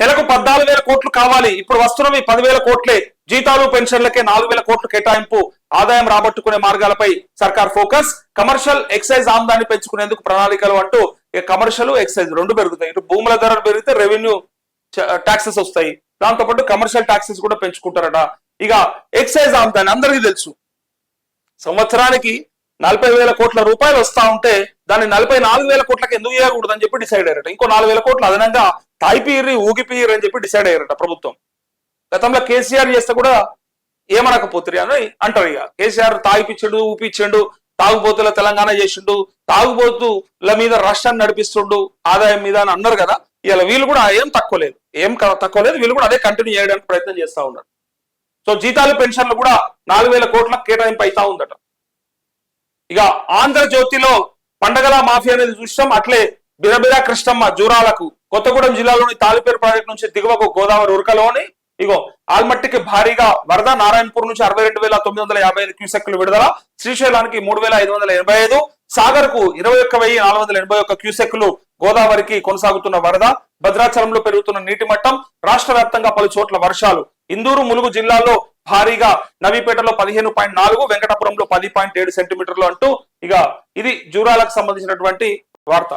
నెలకు పద్నాలుగు వేల కోట్లు కావాలి. ఇప్పుడు వస్తున్నవి పదివేల కోట్లే జీతాలు పెన్షన్లకే నాలుగు వేల కోట్లు కేటాయింపు ఆదాయం రాబట్టుకునే మార్గాలపై సర్కార్ ఫోకస్. కమర్షియల్ ఎక్సైజ్ ఆమ్దాన్ని పెంచుకునేందుకు ప్రణాళికలు అంటూ ఇక కమర్షియల్ ఎక్సైజ్ రెండు పెరుగుతాయి. ఇటు భూముల ధరలు పెరిగితే రెవెన్యూ ట్యాక్సెస్ వస్తాయి. దాంతో పాటు కమర్షియల్ ట్యాక్సెస్ కూడా పెంచుకుంటారట. ఇక ఎక్సైజ్ ఆమ్దాన్ని అందరికీ తెలుసు. సంవత్సరానికి నలభై వేల కోట్ల రూపాయలు వస్తా ఉంటే దాన్ని నలభై నాలుగు వేల కోట్లకి ఎందుకు చేయకూడదు అని చెప్పి డిసైడ్ అయ్యారట. ఇంకో నాలుగు వేల కోట్లు అదనంగా తాయిపీరి ఊగిపీయరు అని చెప్పి డిసైడ్ అయ్యారట ప్రభుత్వం. గతంలో కేసీఆర్ చేస్తే కూడా ఏమనకపోతురి అని అంటారు ఇక. కేసీఆర్ తాగిపిచ్చిండు ఊపిచ్చిండు తాగుబోతుల తెలంగాణ చేసిండు తాగుబోతుల మీద రాష్ట్రాన్ని నడిపిస్తుండు ఆదాయం మీద అని అన్నారు కదా. ఇలా వీళ్ళు కూడా ఏం తక్కువ లేదు. ఏం తక్కువ లేదు. వీళ్ళు కూడా అదే కంటిన్యూ చేయడానికి ప్రయత్నం చేస్తా ఉన్నారు. సో జీతాలు పెన్షన్లు కూడా నాలుగు వేల కోట్ల కేటాయింపు అవుతా ఉందట. ఇక ఆంధ్రజ్యోతిలో పండగల మాఫియా అనేది చూసాం అట్లే బిరబిరా కృష్ణమ్మ జూరాలకు కొత్తగూడెం జిల్లాలోని తాలిపేరు ప్రాజెక్టు నుంచి దిగువకు గోదావరి ఉరకలోని ఇగో ఆల్మట్టికి భారీగా వరద నారాయణపూర్ నుంచి అరవై రెండు వేల తొమ్మిది వందల యాభై ఐదు క్యూసెక్లు విడుదల శ్రీశైలానికి మూడు వేల ఐదు వందల ఎనభై ఐదు సాగర్కు ఇరవై ఒక్క వెయ్యి నాలుగు వందల ఎనభై ఒక్క క్యూసెక్లు గోదావరికి కొనసాగుతున్న వరద భద్రాచలంలో పెరుగుతున్న నీటి మట్టం రాష్ట్ర వ్యాప్తంగా పలు చోట్ల వర్షాలు. ఇందూరు ములుగు జిల్లాలో భారీగా నవీపేటలో పదిహేను పాయింట్ నాలుగు వెంకటాపురంలో పది పాయింట్ ఏడు సెంటీమీటర్లు అంటూ ఇక ఇది జూరాలకు సంబంధించినటువంటి వార్త.